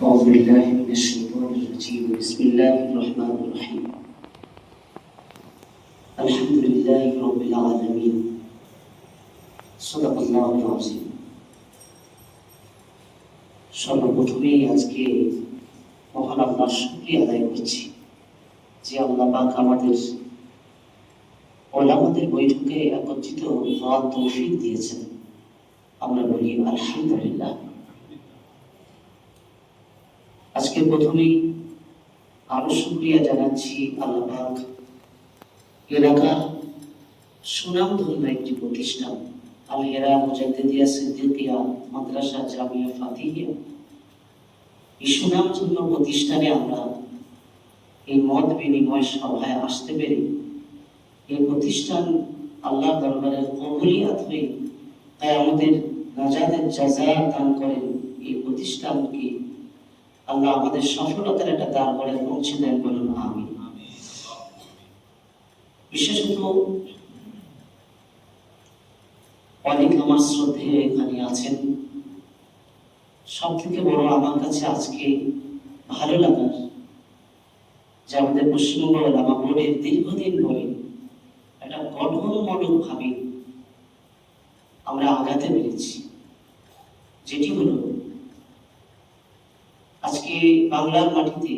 أعوذ بالله من الشيطان الرجيم بسم الله الرحمن الرحيم الحمد لله رب العالمين صدق الله العظيم সর্বপ্রথমেই আজকে মহান আল্লাহ শুক্রিয়া আদায় করছি যে আল্লাহ পাক আমাদের ওলামাদের বৈঠকে একত্রিত হওয়ার তৌফিক দিয়েছেন আমরা বলি আলহামদুলিল্লাহ আজকে প্রথমেই আরও শুক্রিয়া জানাচ্ছি আল্লাহ এলাকার সুনামধন্য একটি প্রতিষ্ঠান, আল হেরা মুজাদ্দিদিয়া সিদ্দিকিয়া মাদ্রাসা জামিয়া ফাতিহিয়া। এই সুনামধন্য প্রতিষ্ঠানে আমরা এই মত বিনিময় সভায় আসতে পেরে এই প্রতিষ্ঠান আল্লাহ দরবারের কবুলিয়াত হয়ে তাই আমাদের নাজাদের জাজা দান করেন এই প্রতিষ্ঠানকে আল্লাহ আমাদের সফলতার একটা দ্বার করে পৌঁছে দেন বলুন আমি বিশেষত অনেক আমার শ্রদ্ধে এখানে আছেন। সব থেকে বড় আমার কাছে আজকে ভালো লাগার যে আমাদের পশ্চিমবঙ্গ লামা বোর্ডের দীর্ঘদিন ধরে একটা গঠনমূলক ভাবে আমরা আগাতে পেরেছি, যেটি হলো আজকে বাংলার মাটিতে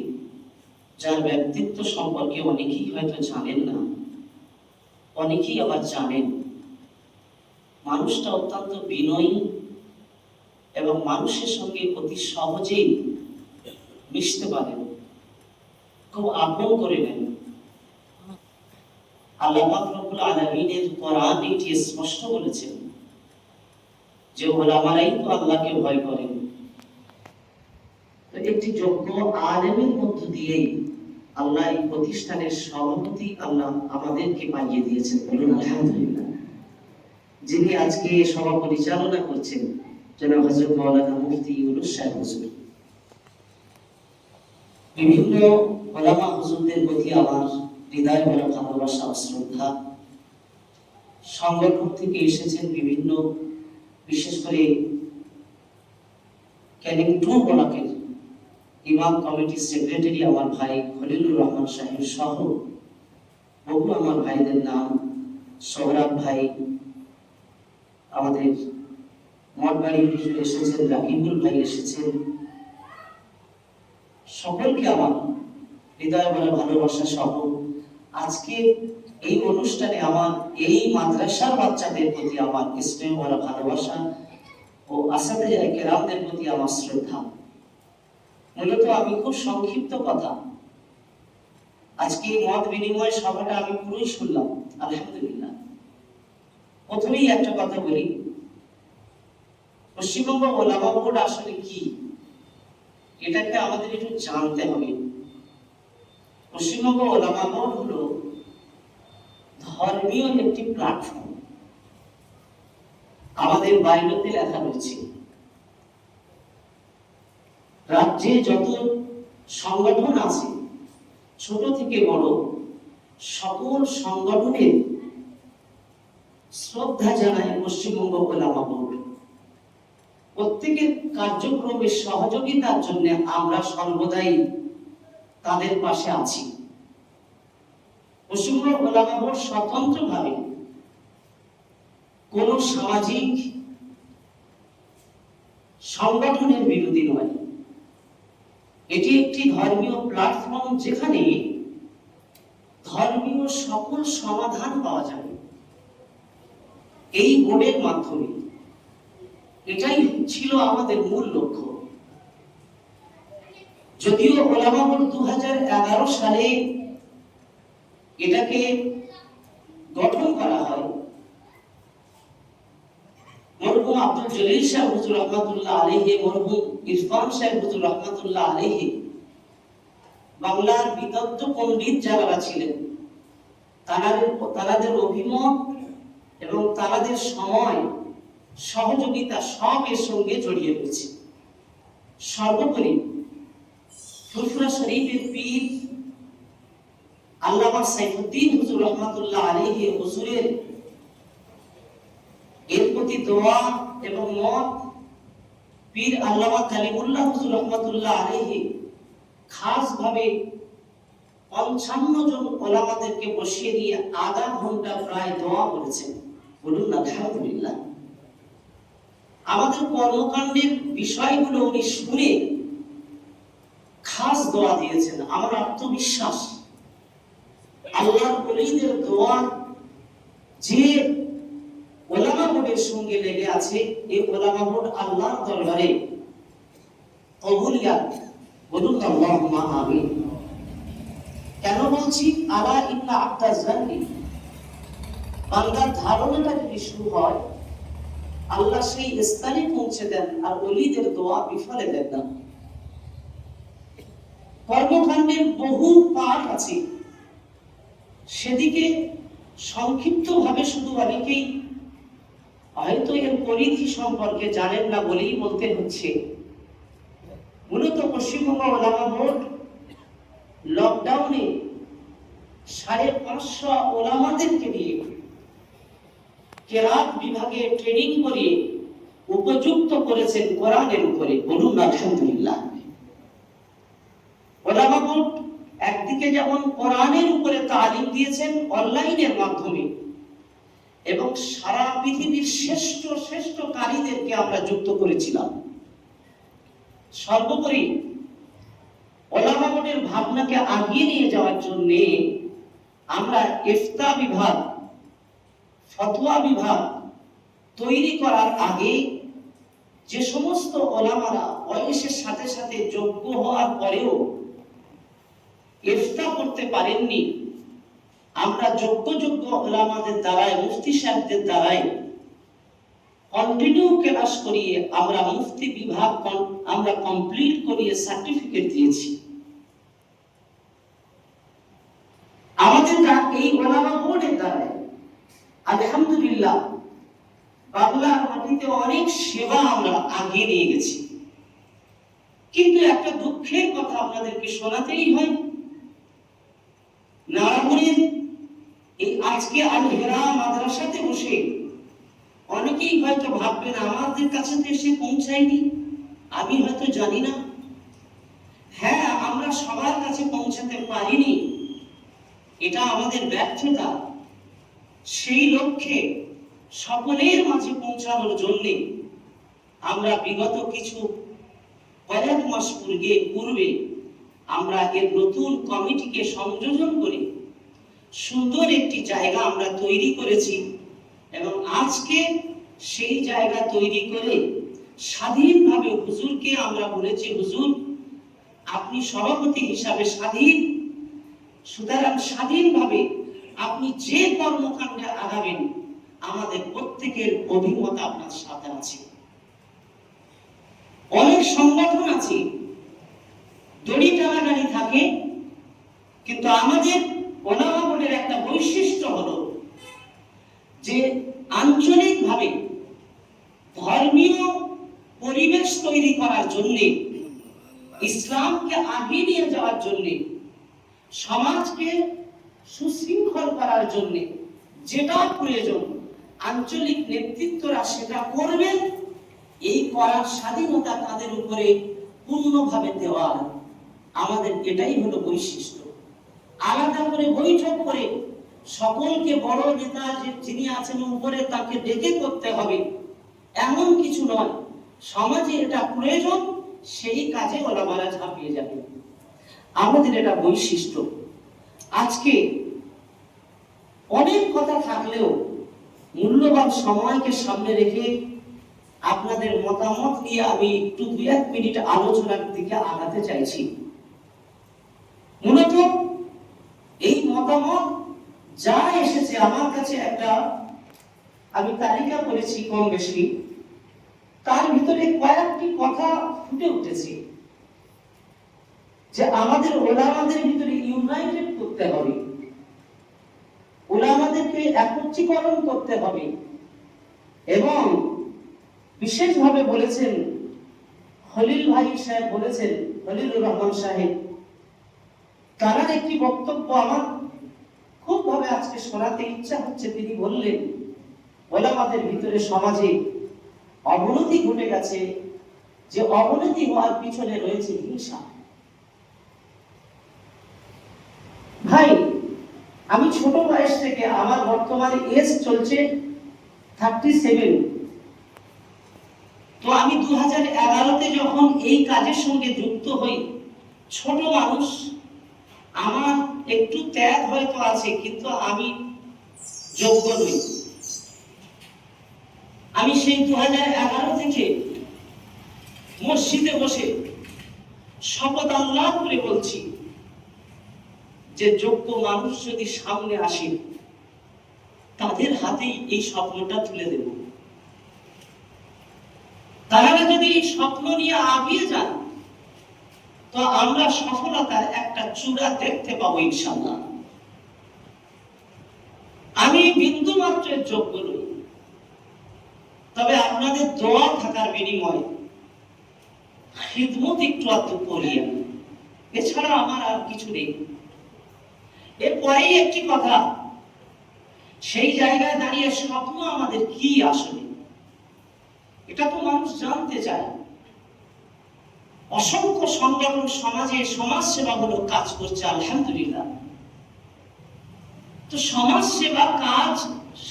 যার ব্যক্তিত্ব সম্পর্কে অনেকেই হয়তো জানেন না, অনেকেই আবার জানেন। মানুষটা অত্যন্ত বিনয়ী এবং মানুষের সঙ্গে অতি সহজেই মিশতে পারেন খুব আপন করে নেন। আল্লাহ রব্বুল আলামিনের কোরআন এটি স্পষ্ট বলেছেন যে ওলামারাই তো আল্লাহকে ভয় করেন। একটি যোগ্য আলেমের মধ্য দিয়েই আল্লাহ এই প্রতিষ্ঠানের সভাপতি আল্লাহ আমাদেরকে পাইয়ে দিয়েছেন বলুন, আলহামদুলিল্লাহ। যিনি আজকে সভা পরিচালনা করছেন, জনাব হজরত মুফতি ইউনুস হুজুর। বিভিন্ন ওলামা হুজুরদের প্রতি আমার হৃদয় ভরা ভালোবাসা শ্রদ্ধা। সংগঠন থেকে এসেছেন বিভিন্ন, বিশেষ করে ক্যানিং ব্লকের ইমাম কমিটির সেক্রেটারি আমার ভাই খলিলুর রহমান সাহেব সহ বহু আমার ভাইদের নাম, সোহরাব ভাই, আমাদের এসেছেন, রাকিবুল ভাই এসেছেন। সকলকে আমার হৃদয় বলে ভালোবাসা সহ আজকে এই অনুষ্ঠানে আমার, এই মাদ্রাসার বাচ্চাদের প্রতি আমার স্নেহ বলা ভালোবাসা ও আসাদে কেরামদের প্রতি আমার শ্রদ্ধা। মূলত আমি খুব সংক্ষিপ্ত কথা। আজকে মত বিনিময় সভাটা আমি পুরোই শুনলাম, আলহামদুলিল্লাহ। প্রথমেই একটা কথা বলি, পশ্চিমবঙ্গ ওলামা আসলে কি? এটাকে আমাদের একটু জানতে হবে। পশ্চিমবঙ্গ ওলামা হলো ধর্মীয় একটি প্ল্যাটফর্ম আমাদের বাইরেতে লেখা রয়েছে। রাজ্যে যত সংগঠন আছে, ছোট থেকে বড়, সকল সংগঠনের শ্রদ্ধা জানায় পশ্চিমবঙ্গ ওলামা বোর্ড প্রত্যেকের কার্যক্রমের সহযোগিতার জন্য আমরা সর্বদাই তাদের পাশে আছি। পশ্চিমবঙ্গ ওলামা বোর্ড স্বতন্ত্রভাবে কোন সামাজিক সংগঠনের বিরোধী নয়। এটি একটি ধর্মীয় প্ল্যাটফর্ম যেখানে ধর্মীয় সকল সমাধান পাওয়া যাবে। এই বোর্ডের মাধ্যমে। এটাই ছিল আমাদের মূল লক্ষ্য। যদিও ওলামা বোর্ড দু সালে এটাকে গঠন করা হয় আব্দুল জলিল সাহেব হুজুর রহমাতুল্লাহ আলাইহি, মরহুম ইরফান সাহেব হুজুর রহমাতুল্লাহ আলাইহি। বাংলার বিদগ্ধ পণ্ডিত যারা ছিলেন তারাদের তারাদের অভিমত এবং তারাদের সময় সহযোগিতা সব এর সঙ্গে জড়িয়ে রয়েছে। সর্বোপরি ফুরফুরা শরীফের পীর আল্লামা সাইফুদ্দিন হুজুর রহমাতুল্লাহ আলাইহি হুজুরের প্রতি দোয়া এবং মত। পীর আল্লামা কালিমুল্লাহ হুজুর রহমতুল্লাহ আলাইহি খাস ভাবে পঞ্চান্ন জন ওলামাদেরকে বসিয়ে দিয়ে আধা ঘণ্টা প্রায় দোয়া করেছেন। বলুন, আলহামদুলিল্লাহ। আমাদের কর্মকাণ্ডের বিষয়গুলো উনি শুনে খাস দোয়া দিয়েছেন। আমার আত্মবিশ্বাস, আল্লাহর ওলিদের দোয়া যে ওলামা বোর্ডের সঙ্গে লেগে আছে এই ওলামা বোর্ড আল্লাহর দরবারে। কবুলিয়াত বলুন আল্লাহুম্মা আমিন। কেন বলছি? আলা ইন্না আব্দা জান্নি। বান্দার ধারণাটা যদি শুরু হয়, আল্লাহ সেই স্থানে পৌঁছে দেন আর ওলিদের দোয়া বিফলে দেন না। কর্মকাণ্ডের বহু পাঠ আছে। সেদিকে সংক্ষিপ্ত ভাবে শুধু অনেকেই হয়তো এর পরিধি সম্পর্কে জানেন না বলেই বলতে হচ্ছে। মূলত পশ্চিমবঙ্গ ওলামা বোর্ড লকডাউনে সাড়ে পাঁচশো ওলামাদেরকে নিয়ে কেরাত বিভাগে ট্রেনিং করিয়ে উপযুক্ত করেছেন কোরআনের উপরে, বলুন আলহামদুলিল্লাহ। ওলামা বোর্ড একদিকে যেমন কোরআনের উপরে তালিম দিয়েছেন অনলাইনের মাধ্যমে এবং সারা পৃথিবীর শ্রেষ্ঠ শ্রেষ্ঠ কারীদেরকে আমরা যুক্ত করেছিলাম। সর্বোপরি ওলামা বোর্ডের ভাবনাকে আগিয়ে নিয়ে যাওয়ার জন্য আমরা ইফতা বিভাগ, ফতোয়া বিভাগ তৈরি করার আগে যে সমস্ত ওলামারা বয়সের সাথে সাথে যোগ্য হওয়ার পরেও ইফতা করতে পারেননি। আমরা যোগ্য যোগ্য ওলামাদের দ্বারাই মুফতি সাহেবদের দ্বারাই কন্টিনিউ ক্লাস করিয়ে আমরা মুফতি বিভাগ আমরা কমপ্লিট করিয়ে সার্টিফিকেট দিয়েছি। আমাদের এই ওলামা বোর্ডের দ্বারাই আলহামদুলিল্লাহ বাংলার মাটিতে অনেক সেবা আমরা আগিয়ে নিয়ে গেছি। কিন্তু একটা দুঃখের কথা আপনাদেরকে শোনাতেই হয় নারায়ণের এই আজকে আল হেরা মাদ্রাসাতে বসে অনেকেই হয়তো ভাববেন আমাদের কাছে তো এসে পৌঁছায়নি। আমি হয়তো জানি না। হ্যাঁ আমরা সবার কাছে পৌঁছাতে পারিনি। এটা আমাদের ব্যর্থতা। সেই লক্ষ্যে সকলের মাঝে পৌঁছানোর জন্যে আমরা বিগত কিছু কয়েক মাস পূর্বে পূর্বে আমরা এর নতুন কমিটিকে সংযোজন করে। সুন্দর একটি জায়গা আমরা তৈরি করেছি এবং আজকে সেই জায়গা তৈরি করে স্বাধীনভাবে হুজুরকে আমরা বলেছি, হুজুর, আপনি সভাপতি হিসাবে স্বাধীন। সুতরাং স্বাধীনভাবে আপনি যে কর্মকাণ্ডে আগাবেন, আমাদের প্রত্যেকের অভিমত আপনার সাথে আছে। অনেক সংগঠন আছে, দড়ি টানাটানি থাকে, কিন্তু আমাদের ওলামা একটা বৈশিষ্ট্য হল যে আঞ্চলিকভাবে ধর্মীয় পরিবেশ তৈরি করার জন্য, ইসলামকে আগে নিয়ে যাওয়ার জন্য, সমাজকে সুশৃঙ্খল করার জন্য যেটা প্রয়োজন, আঞ্চলিক নেতৃত্বরা সেটা করবেন এই করার স্বাধীনতা তাদের উপরে পূর্ণভাবে দেওয়া আমাদের এটাই হলো বৈশিষ্ট্য। আলাদা করে বৈঠক করে সকলকে বড় নেতা যে যিনি আছেন উপরে তাকে ডেকে করতে হবে, এমন কিছু নয়। সমাজে এটা প্রয়োজন, সেই কাজে ওলামারা ঝাঁপিয়ে যাবে। আমাদের এটা বৈশিষ্ট্য। আজকে অনেক কথা থাকলেও মূল্যবান সময়কে সামনে রেখে আপনাদের মতামত নিয়ে আমি একটু দুই এক মিনিট আলোচনার দিকে আগাতে চাইছি। মূলত মতামত যা এসেছে, আমার কাছে একটা আমি তালিকা করেছি কম বেশি। তার ভিতরে কয়েকটি কথা ফুটে উঠেছে যে আমাদের ওলামাদের ভিতরে ইউনাইটেড করতে হবে। ওলামাদেরকে একত্রীকরণ করতে হবে এবং বিশেষভাবে বলেছেন হলিল ভাই সাহেব বলেছেন, খলিলুর রহমান সাহেব, তারা একটি বক্তব্য আমার শোনাতে ইচ্ছা হচ্ছে, তিনি বললেন, ওলামাদের ভিতরে সমাজে অবনতি ঘটে গেছে, যে অবনতি হওয়ার পিছনে রয়েছে হিংসা। ভাই, আমি ছোট বয়স থেকে আমার বর্তমানে এজ চলছে থার্টি সেভেন তো আমি দু হাজার এগারোতে যখন এই কাজের সঙ্গে যুক্ত হই, ছোট মানুষ, আমার একটু ত্যাগ হয়তো আছে, কিন্তু আমি যোগ্য নই আমি সেই দু এগারো থেকে মসজিদে বসে শপথ আল্লাহ করে বলছি যে যোগ্য মানুষ যদি সামনে আসে, তাদের হাতেই এই স্বপ্নটা তুলে দেব। তারা যদি এই স্বপ্ন নিয়ে আগিয়ে যান তো আমরা সফলতার একটা চূড়া দেখতে পাবো ইনশাল্লাহ আমি বিন্দু মাত্রের যোগ্য নই। তবে আপনাদের দোয়া থাকার বিনিময়ে খিদমত একটু আধটু করি এছাড়া আমার আর কিছু নেই। এরপরেই একটি কথা, সেই জায়গায় দাঁড়িয়ে স্বপ্ন আমাদের কি আসলে এটা তো মানুষ জানতে চায়। অসংখ্য সংগঠন, সমাজে সমাজ সেবামূলক কাজ করছে, আলহামদুলিল্লাহ। তো সমাজ সেবা কাজ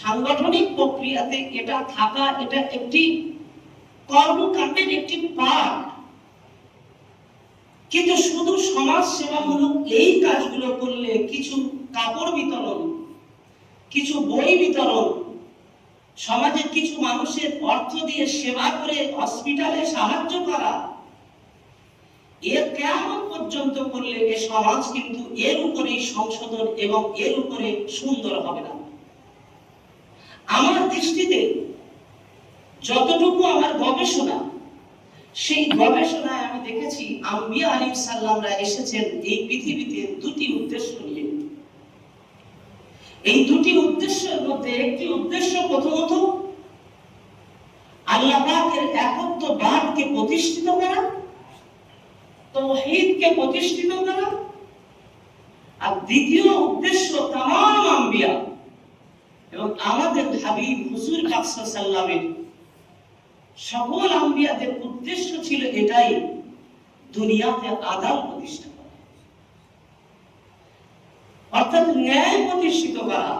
সাংগঠনিক প্রক্রিয়াতে এটা থাকা, এটা একটি কর্মকাণ্ডের একটি পার্ট কিন্তু শুধু সমাজ সেবামূলক এই কাজগুলো করলে কিছু কাপড় বিতরণ, কিছু বই বিতরণ, সমাজের কিছু মানুষের অর্থ দিয়ে সেবা করে হসপিটালে সাহায্য করা এর কেমন পর্যন্ত করলে এ সমাজ কিন্তু এর উপরেই সংশোধন এবং এর উপরে সুন্দর হবে না। আমার দৃষ্টিতে যতটুকু আমার গবেষণা, সেই গবেষণায় আমি দেখেছি আম্বিয়া আলী সাল্লামরা এসেছেন এই পৃথিবীতে দুটি উদ্দেশ্য নিয়ে। এই দুটি উদ্দেশ্যের মধ্যে একটি উদ্দেশ্য প্রথমত, আল্লাহ পাকের একত্ববাদকে প্রতিষ্ঠিত করা তৌহিদকে প্রতিষ্ঠিত করা। আর দ্বিতীয় উদ্দেশ্য তাম আম্বিয়া। এবং আমাদের হাবিব হুজুর কাকসা সাল্লামের সকল আম্বিয়াদের উদ্দেশ্য ছিল এটাই, দুনিয়াতে আদাল প্রতিষ্ঠা অর্থাৎ ন্যায় প্রতিষ্ঠিত করা।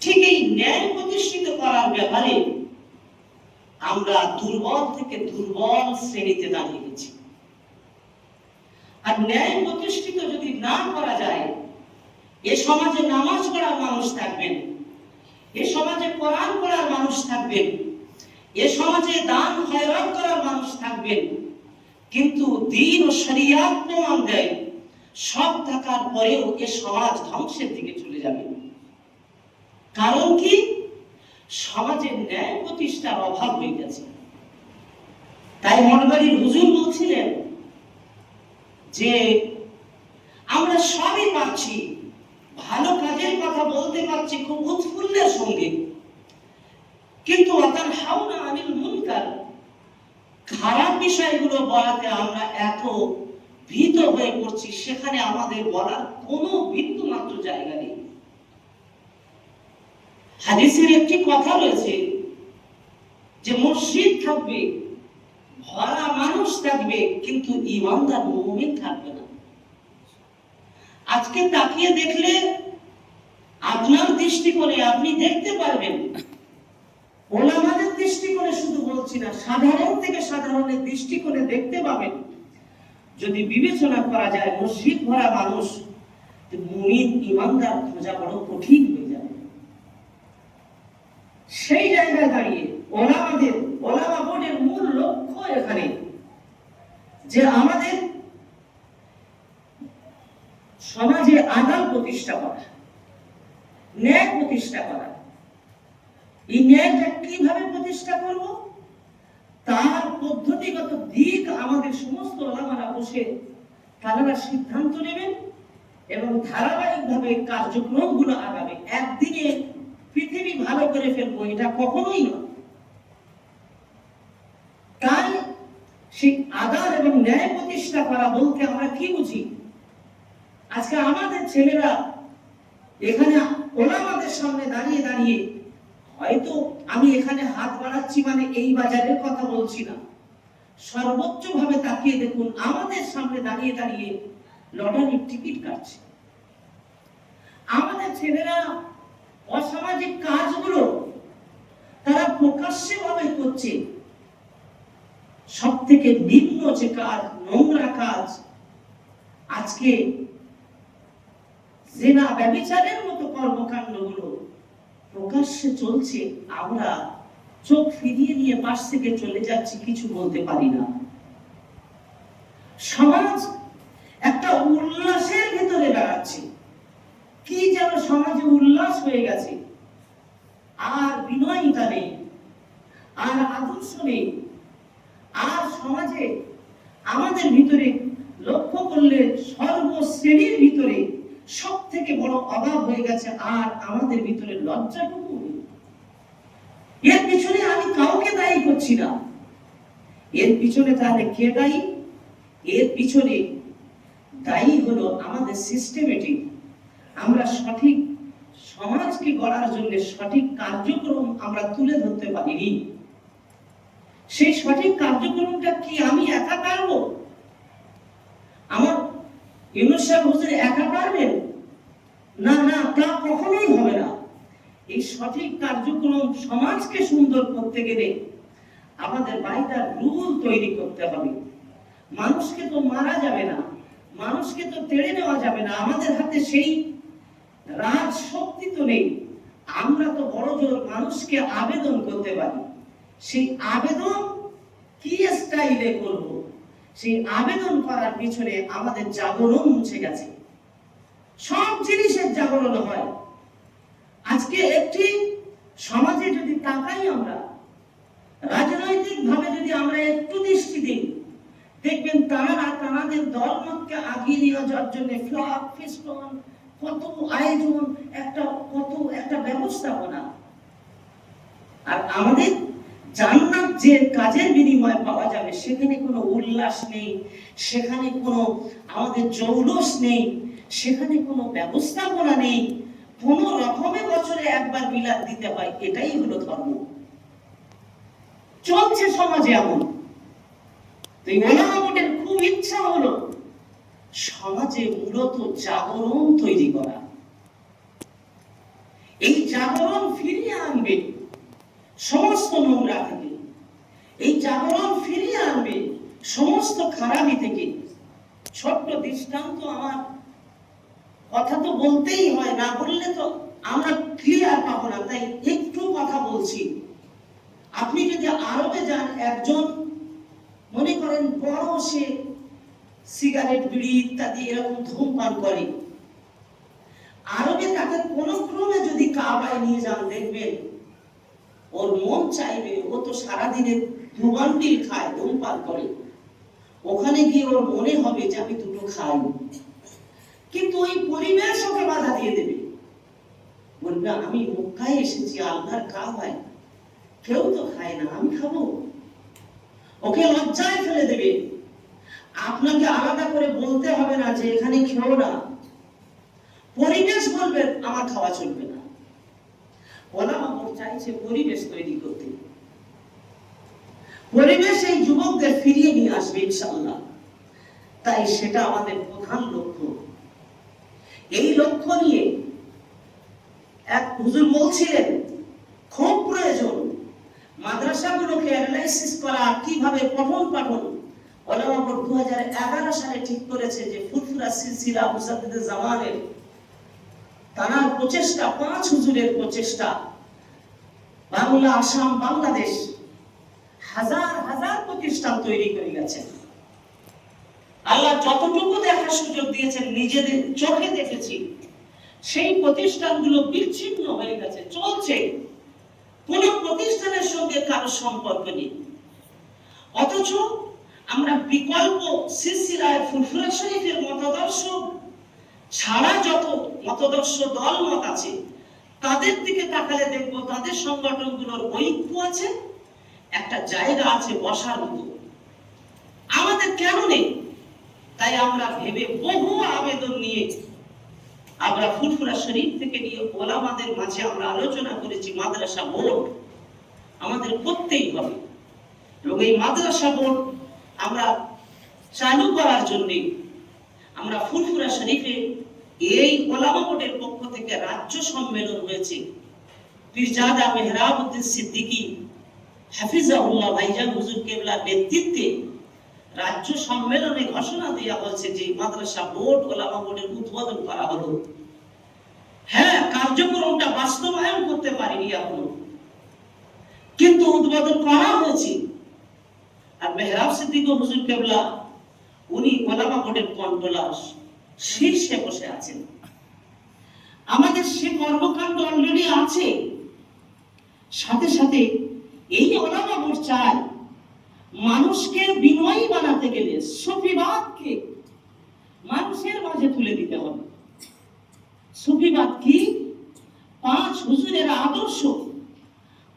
ঠিক এই ন্যায় প্রতিষ্ঠিত করার ব্যাপারে আমরা দুর্বল থেকে দুর্বল শ্রেণীতে দাঁড়িয়ে গেছি। আর ন্যায় প্রতিষ্ঠিত যদি না করা যায়, এ সমাজে নামাজ পড়ার মানুষ থাকবেন, এ সমাজে কোরআন পড়ার মানুষ থাকবেন, এ সমাজে দান খয়রাত করার মানুষ থাকবেন, কিন্তু দিন ও শরিয়াত প্রমাণ দেয়, সব থাকার পরেও এ সমাজ ধ্বংসের দিকে চলে যাবে। কারণ কি? সমাজের ন্যায় প্রতিষ্ঠার অভাব হয়ে গেছে। তাই মনবাড়ির হুজুর বলছিলেন যে আমরা সবই পাচ্ছি, ভালো কাজের কথা বলতে পারছি খুব উৎফুল্লের সঙ্গে। কিন্তু অতার হাওনা আনিল মুনকার, খারাপ বিষয়গুলো বলাতে আমরা এত ভীত হয়ে পড়ছি, সেখানে আমাদের বলার কোনো বিন্দু মাত্র জায়গা নেই। হাদিসের একটি কথা রয়েছে যে মসজিদ থাকবে ভরা মানুষ থাকবে, কিন্তু ইমানদার মুমিন থাকবে না। আজকে তাকিয়ে দেখলে আপনার দৃষ্টিকোণে আপনি দেখতে পারবেন। ওলামাদের শুধু বলছি না, সাধারণ থেকে সাধারণের দেখতে পাবেন। যদি বিবেচনা করা যায়, মসজিদ ভরা মানুষ মুমিন, ইমানদার খোঁজা বড় কঠিন হয়ে যাবে। সেই জায়গায় দাঁড়িয়ে ওলামাদের ওলামা বোর্ডের মূল লক্ষ্য এখানে যে আমাদের সমাজে আদাল প্রতিষ্ঠা করা, ন্যায় প্রতিষ্ঠা করা, এই ন্যায়টা কীভাবে প্রতিষ্ঠা করব? তার পদ্ধতিগত দিক আমাদের সমস্ত ওলামারা বসে তারা সিদ্ধান্ত নেবেন এবং ধারাবাহিকভাবে কার্যক্রমগুলো আগাবে। একদিনে পৃথিবী ভালো করে ফেলব, এটা কখনোই নয়। তাই সেই আদার এবং ন্যায় প্রতিষ্ঠা করা বলতে আমরা কি বুঝি? আজকে আমাদের ছেলেরা এখানে ওলামাদের সামনে দাঁড়িয়ে দাঁড়িয়ে, হয়তো আমি এখানে হাত বাড়াচ্ছি মানে এই বাজারের কথা বলছি না। সর্বোচ্চ ভাবে তাকিয়ে দেখুন, আমাদের সামনে দাঁড়িয়ে দাঁড়িয়ে লটারির টিকিট কাটছে। আমাদের ছেলেরা অসামাজিক কাজগুলো তারা প্রকাশ্যে ভাবে করছে। সব থেকে নিম্ন যে কাজ, নোংরা কাজ, আজকে জেনা ব্যবিচারের মতো কর্মকাণ্ডগুলো প্রকাশ্যে চলছে, আমরা চোখ ফিরিয়ে নিয়ে পাশ থেকে চলে যাচ্ছি, কিছু বলতে পারি না। সমাজ একটা উল্লাসের ভেতরে বেড়াচ্ছে। কি যেন সমাজে উল্লাস হয়ে গেছে। আর বিনয়িতা নেই, আর আদর্শ নেই আর সমাজে আমাদের ভিতরে লক্ষ্য করলে সর্বশ্রেণীর ভিতরে সব থেকে বড় অভাব হয়ে গেছে আর আমাদের ভিতরে লজ্জাটুকু। এর পিছনে আমি কাউকে দায়ী করছি না। এর পিছনে তাহলে কে দায়ী? এর পিছনে দায়ী হলো আমাদের সিস্টেমেটিক আমরা সঠিক সমাজকে গড়ার জন্য সঠিক কার্যক্রম আমরা তুলে ধরতে পারিনি। সেই সঠিক কার্যক্রমটা কি আমি একা পারব? আমার ইউনুস সাহেব হুজুর একা পারবেন? না না, তা কখনোই হবে না। এই সঠিক কার্যক্রম সমাজকে সুন্দর করতে গেলে আমাদের বাইদার রুল তৈরি করতে হবে। মানুষকে তো মারা যাবে না, মানুষকে তো তেড়ে নেওয়া যাবে না। আমাদের হাতে সেই রাজ শক্তি তো নেই। আমরা তো বড় জোর মানুষকে আবেদন করতে পারি। সেই আবেদন কি স্টাইলে করব? সেই আবেদন করার পিছনে আমাদের জাগরণ মুছে গেছে। সব জিনিসের জাগরণ হয়। আজকে একটি সমাজে যদি তাকাই আমরা রাজনৈতিক ভাবে যদি আমরা একটু দৃষ্টি দিই, দেখবেন তারা তাদের দলমতকে আগিয়ে নিয়ে যাওয়ার জন্য ফ্লগ ফিস্টন, কত আয়োজন, একটা কত একটা ব্যবস্থাপনা। আর আমাদের জান্নাত যে কাজের বিনিময়ে পাওয়া যাবে, সেখানে কোনো উল্লাস নেই, সেখানে কোনো আমাদের জৌলস নেই, সেখানে কোনো ব্যবস্থাপনা নেই। কোন রকমে বছরে একবার বিলাত দিতে হয়, এটাই হলো ধর্ম। চলছে সমাজে এমন। বোর্ডের খুব ইচ্ছা হলো, সমাজে মূলত জাগরণ তৈরি করা। এই জাগরণ ফিরিয়ে আনবে সমস্ত নোংরা থেকে। এই জাগরণ ফিরিয়ে আনবে সমস্ত খারাপি থেকে। ছোট্ট দৃষ্টান্ত আমার। কথা তো বলতেই হয়, না বললে তো আমরা ক্লিয়ার পাবো না। তাই একটু কথা বলছি। আপনি যদি আরবে যান, একজন মনে করেন বড় সে সিগারেট, বিড়ি ইত্যাদি এরকম ধূমপান করে। আরবে তাকে কোন ক্রমে যদি কাবায় নিয়ে যান, দেখবেন ওর মন চাইবে, ও তো সারাদিনে দু বান্ডিল খায় ধূমপান করে। ওখানে গিয়ে ওর মনে হবে যে আমি দুটো খাই। কিন্তু ওই পরিবেশ ওকে বাধা দিয়ে দেবে। বলবে, আমি মক্কায় এসেছি আল্লাহর কাবায় কেউ তো খায় না, আমি খাব। ওকে লজ্জায় ফেলে দেবে। আপনাকে আলাদা করে বলতে হবে না যে এখানে খেও না। পরিবেশ বলবে, আমার খাওয়া চলবে না। ওলামা বোর্ড চাইছে পরিবেশ তৈরি করতে। পরিবেশ এই যুবকদের ফিরিয়ে নিয়ে আসবে ইনশাল্লাহ তাই সেটা আমাদের প্রধান লক্ষ্য। এই লক্ষ্য নিয়ে এক হুজুর বলছিলেন, খুব প্রয়োজন মাদ্রাসাগুলোকে অ্যানালাইসিস করা কীভাবে পঠন পাঠন। ওলামা বোর্ড দু সালে ঠিক করেছে যে ফুরফুরা সিলসিলা মুসাদ্দিদের জামানের তার প্রচেষ্টা, পাঁচ হুজুরের প্রচেষ্টা। বাংলা, আসাম, বাংলাদেশ হাজার হাজার প্রতিষ্ঠান তৈরি করে গেছেন আল্লাহ যতটুকু দেখার সুযোগ দিয়েছেন, নিজেদের চোখে দেখেছি, সেই প্রতিষ্ঠানগুলো বিচ্ছিন্ন হয়ে গেছে, চলছে। কোন প্রতিষ্ঠানের সঙ্গে কারও সম্পর্ক নেই। অথচ আমরা বিকল্প সিলসিলায় ফুরফুরা শরীফের মতাদর্শ ছাড়া যত মতদর্শ দল, মত আছে, তাদের দিকে তাকালে দেখব তাদের সংগঠনগুলোর ঐক্য আছে, একটা জায়গা আছে বসার মতো। আমাদের কেন নেই? তাই আমরা ভেবে বহু আবেদন নিয়ে, আমরা ফুরফুরা শরীফ থেকে নিয়ে ওলামাদের মাঝে আমরা আলোচনা করেছি, মাদ্রাসা বোর্ড। আমাদের করতেই হবে। এবং এই মাদ্রাসা বোর্ড আমরা চালু করার জন্য আমরা ফুলফুরা শরীফে এই ওলামা বোর্ডের পক্ষ থেকে রাজ্য সম্মেলন হয়েছে। পীরজাদা মেহরাবউদ্দিন সিদ্দিকী হাফিজাউল্লাহ ভাইজান হুজুর কেবলার নেতৃত্বে রাজ্য সম্মেলনে ঘোষণা দেওয়া হয়েছে যে মাদ্রাসা বোর্ড, ওলামা বোর্ডের উদ্বোধন করা হলো। হ্যাঁ কার্যক্রমটা বাস্তবায়ন করতে পারিনি এখনও। কিন্তু উদ্বোধন করা হয়েছে। আর মেহরাব সিদ্দিক হুজুর কেবলা উনি ওলামা বোর্ডের কন্ট্রোলার, শীর্ষে বসে আছেন। আমাদের সে কর্মকাণ্ড অলরেডি আছে। সাথে সাথে এই ওলামা চায় মানুষকে বিনয়ী বানাতে গেলে, সুফিবাদকে মানুষের মাঝে তুলে দিতে হবে। সুফিবাদ কি? পাঁচ হুজুরের আদর্শ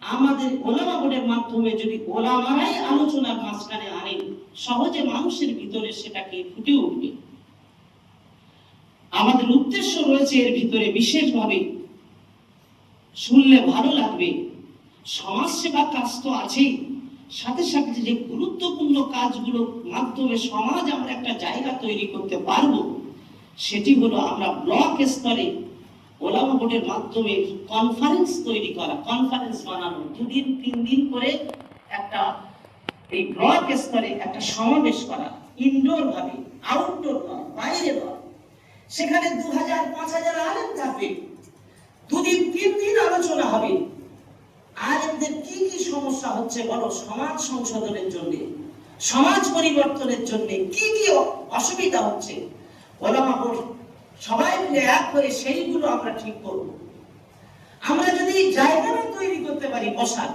আমাদের ওলামা বোর্ডের মাধ্যমে যদি ওলামারাই আলোচনার মাঝখানে আনে সহজে মানুষের ভিতরে সেটাকে ফুটে উঠবে। আমাদের উদ্দেশ্য রয়েছে এর ভিতরে বিশেষভাবে শুনলে ভালো লাগবে সমাজ সেবা কাজ তো আছেই, সাথে সাথে যে গুরুত্বপূর্ণ কাজগুলোর মাধ্যমে সমাজ আমরা একটা জায়গা তৈরি করতে পারব, সেটি হলো আমরা ব্লক স্তরে ওলামা বোর্ডের মাধ্যমে কনফারেন্স তৈরি করা কনফারেন্স বানানো। দুদিন, তিন দিন করে একটা এই ব্লক স্তরে একটা সমাবেশ করা ইনডোর ভাবে আউটডোর নয় বাইরে নয় সেখানে দু হাজার পাঁচ হাজার আলেম থাকবে। দুদিন, তিন দিন আলোচনা হবে। আলেমদের কি কি সমস্যা হচ্ছে বলো? সমাজ সংশোধনের জন্য, সমাজ পরিবর্তনের জন্য কি কি অসুবিধা হচ্ছে? ওলামা বোর্ড সবাই মিলে এক হয়ে সেইগুলো আমরা ঠিক করব। আমরা যদি জায়গাটা তৈরি করতে পারি বসার,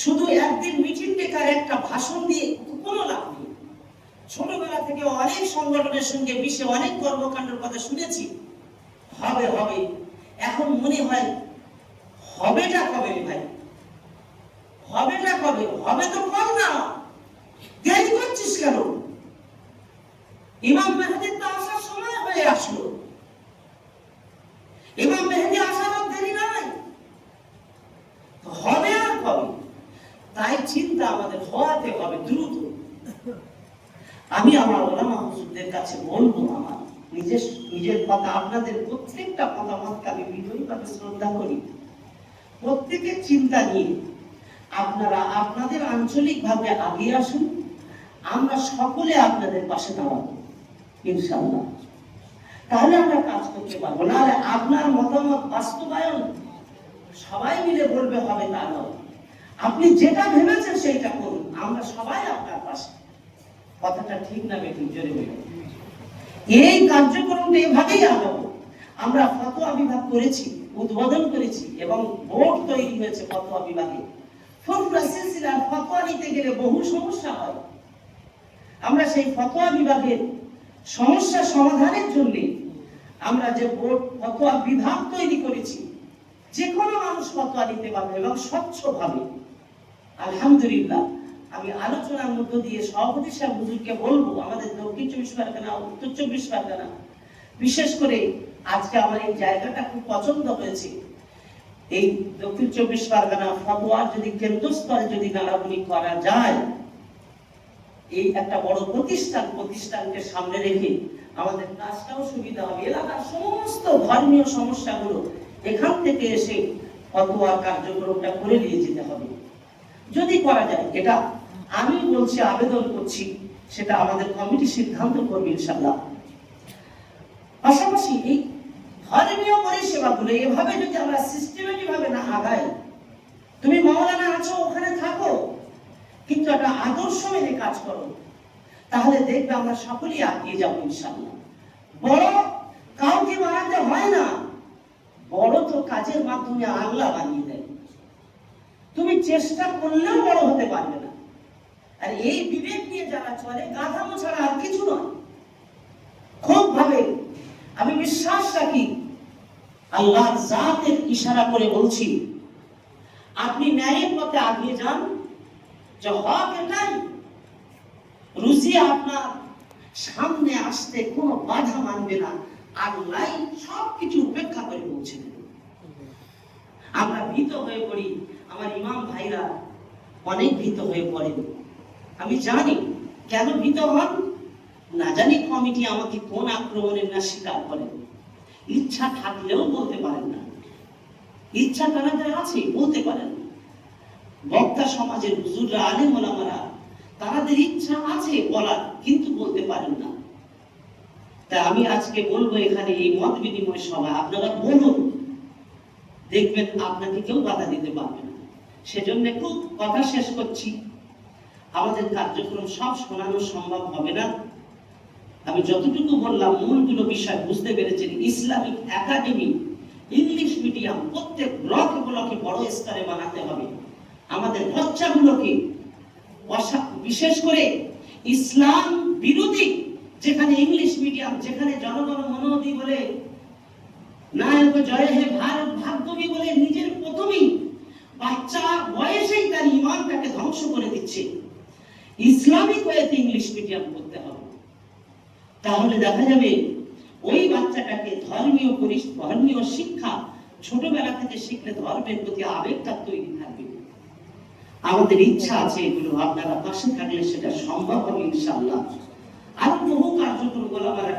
শুধু একদিন মিটিং ডেকার একটা ভাষণ দিয়ে কোনো লাভ নেই। ছোটবেলা থেকে অনেক সংগঠনের সঙ্গে মিশে অনেক কর্মকাণ্ডের কথা শুনেছি। হবে হবে। এখন মনে হয় হবেটা কবে ভাই? হবেটা কবে? হবে তো কম না। দেরি করছিস কেন? ইমাম মেহেদির তো আসার সময় হয়ে আসলো। ইমাম মেহেদি আসার দেরি নাই। হবে আর কবে? তাই চিন্তা আমাদের হওয়াতে হবে দ্রুত। আমি আমার ওলামা হুজুরদের কাছে বলব আমার নিজের নিজের কথা, আপনাদের প্রত্যেকটা মতামতকে আমি বিনয়ীভাবে শ্রদ্ধা করি। প্রত্যেকের চিন্তা নিয়ে আপনারা, আপনাদের আঞ্চলিক ভাবে আগিয়ে আসুন, আমরা সকলে আপনাদের পাশে দাঁড়াবো ইনশাল্লাহ তাহলে আমরা কাজ করতে পারব। নাহলে আপনার মতামত বাস্তবায়ন সবাই মিলে বলবে হবে তা নয়। আপনি যেটা ভেবেছেন সেইটা করুন। আমরা সবাই আপনার পাশে। কথাটা ঠিক না, বেটি? জোরে এই কার্যক্রমটা এভাবেই আগাবো। আমরা ফতোয়া বিভাগ করেছি, উদ্বোধন করেছি এবং বোর্ড তৈরি হয়েছে ফতোয়া বিভাগে। ফতোয়া নিতে গেলে বহু সমস্যা হয়। আমরা সেই ফতোয়া বিভাগের সমস্যা সমাধানের জন্য আমরা যে বোর্ড ফতোয়া বিভাগ তৈরি করেছি, যে কোনো মানুষ ফতোয়া নিতে পারবে এবং স্বচ্ছভাবে। আলহামদুলিল্লাহ, আমি আলোচনার মধ্য দিয়ে সভাপতি সাহেব হুজুরকে বলব, আমাদের দক্ষিণ চব্বিশ পরগনা, উত্তর চব্বিশ পরগনা, বিশেষ করে আজকে আমার এই জায়গাটা খুব পছন্দ হয়েছে। এই দক্ষিণ চব্বিশ পরগনা ফতোয়ার যদি কেন্দ্রস্থলে যদি নাড়াগুলি করা যায় এই একটা বড় প্রতিষ্ঠান, প্রতিষ্ঠানকে সামনে রেখে আমাদের কাজটাও সুবিধা হবে। এলাকার সমস্ত ধর্মীয় সমস্যাগুলো এখান থেকে এসে ফতোয়া কার্যক্রমটা করে নিয়ে যেতে হবে। যদি করা যায়, এটা আমি বলছি, আবেদন করছি, সেটা আমাদের কমিটি সিদ্ধান্ত করবে ইনশাল্লাহ পাশাপাশি এই ধর্মীয় পরিষেবাগুলো, এভাবে যদি আমরা সিস্টেমেটিক ভাবে না আগাই, তুমি মৌলানা আছো, ওখানে থাকো কিন্তু একটা আদর্শ মেনে কাজ করো। তাহলে দেখবে আমরা সকলেই আগিয়ে যাব ইনশাল্লাহ বড় কাউকে বানাতে হয় না, বড় তো কাজের মাধ্যমে আল্লাহ বানিয়ে দেয়। তুমি চেষ্টা করলেও বড় হতে পারবে না। আর এই বিবেক নিয়ে যারা চলে, গাধামো ছাড়া আর কিছু নয়। খুব ভাবে আমি বিশ্বাস রাখি আল্লাহর জাতের ইশারা করে বলছি, আপনি ন্যায়ের পথে আগিয়ে যান যে হক এটাই রুজি আপনার সামনে আসতে কোনো বাধা মানবে না। আল্লাহ সব কিছু উপেক্ষা করে পৌঁছে দেবে আমরা ভীত হয়ে পড়ি। আমার ইমাম ভাইরা অনেক ভীত হয়ে পড়েন। আমি জানি কেন ভীত হন। না জানি কমিটি আমাকে কোন আক্রমণের না স্বীকার করেন ইচ্ছা থাকলেও বলতে পারেন না। ইচ্ছা তাদের আছে, বলতে পারেন বক্তা সমাজের হুজুররা, আলেম ওলামারা তাদের ইচ্ছা আছে বলার, কিন্তু বলতে পারেন না। তা আমি আজকে বলব এখানে এই মত বিনিময় সভা, আপনারা বলুন, দেখবেন আপনাকে কেউ বাধা দিতে পারবে না। সেজন্য খুব কথা শেষ করছি। আমাদের কার্যক্রম সব শোনানো সম্ভব হবে না। আমি যতটুকু বললাম, মূলগুলো বিষয় বুঝতে পেরেছেন। ইসলামিক একাডেমি, ইংলিশ মিডিয়াম, প্রত্যেক ব্লকে ব্লকে বড় স্তরে বানাতে হবে। আমাদের অসা- বিশেষ করে ইসলাম বিরোধী, যেখানে ইংলিশ মিডিয়াম, যেখানে জনগণ মনোদি বলে, নায়ক জয় হে ভারত ভাগ্যবী বলে নিজের প্রথমেই বাচ্চা বয়সেই তার ইমানটাকে ধ্বংস করে দিচ্ছে। ইসলামিক ওয়েতে ইংলিশ মিডিয়াম করতে হবে। তাহলে দেখা যাবে ওই বাচ্চাটাকে ধর্মীয় ধর্মীয় শিক্ষা ছোটবেলা থেকে শিখলে ধর্মের প্রতি আবেগটা তৈরি আমাদের ইচ্ছা আছে এগুলো, আপনারা পাশে থাকলে সেটা সম্ভব হবে ইনশাল্লাহ আরও বহু কার্যক্রম গোলামারা